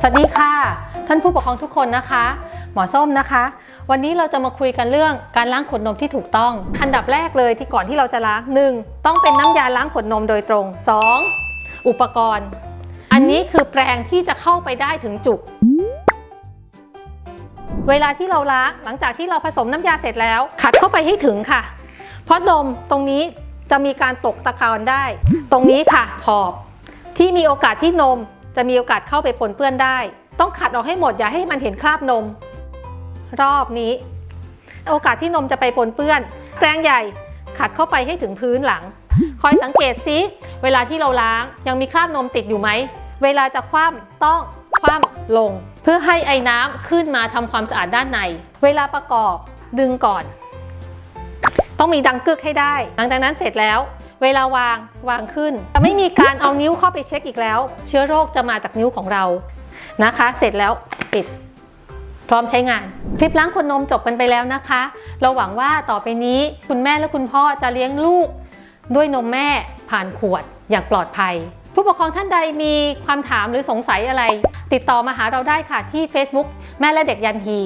สวัสดีค่ะ ท่านผู้ปกครองทุกคนนะคะ หมอส้มนะคะ วันนี้เราจะมาคุยกันเรื่องการล้างขวดนมที่ถูกต้อง อันดับแรกเลยที่ก่อนที่เราจะล้าง 1. ต้องเป็นน้ำยาล้างขวดนมโดยตรง 2. อุปกรณ์ อันนี้คือแปรงที่จะเข้าไปได้ถึงจุก เวลาที่เราล้างหลังจากที่เราผสมน้ำยาเสร็จแล้ว ขัดเข้าไปให้ถึงค่ะ เพราะนมตรงนี้จะมีการตกตะกอนได้ ตรงนี้ค่ะขอบที่มีโอกาสที่นม จะมีโอกาสเข้าไปปนเปื้อนได้ ต้องขัดออกให้หมดอย่าให้มันเห็นคราบนม รอบนี้ โอกาสที่นมจะไปปนเปื้อน แปรงใหญ่ขัดเข้าไปให้ถึงพื้นหลัง คอยสังเกตซิเวลาที่เราล้างยังมีคราบนมติดอยู่ไหม เวลาจะคว่ำต้องคว่ำลง เพื่อให้ไอ้น้ำขึ้นมาทำความสะอาดด้านใน เวลาประกอบดึงก่อน ต้องมีดังกึกให้ได้ หลังจากนั้นเสร็จแล้ว เวลาวางวางขึ้น จะไม่มีการเอานิ้วเข้าไปเช็คอีกแล้ว เชื้อโรคจะมาจากนิ้วของเรานะคะ เสร็จแล้วปิด พร้อมใช้งาน คลิปล้างขวดนมจบกันไปแล้วนะคะ เราหวังว่าต่อไปนี้คุณแม่และคุณพ่อจะเลี้ยงลูก ด้วยนมแม่ผ่านขวดอย่างปลอดภัย ผู้ปกครองท่านใดมีความถามหรือสงสัยอะไร ติดต่อมาหาเราได้ค่ะที่ Facebook แม่และเด็กยันฮี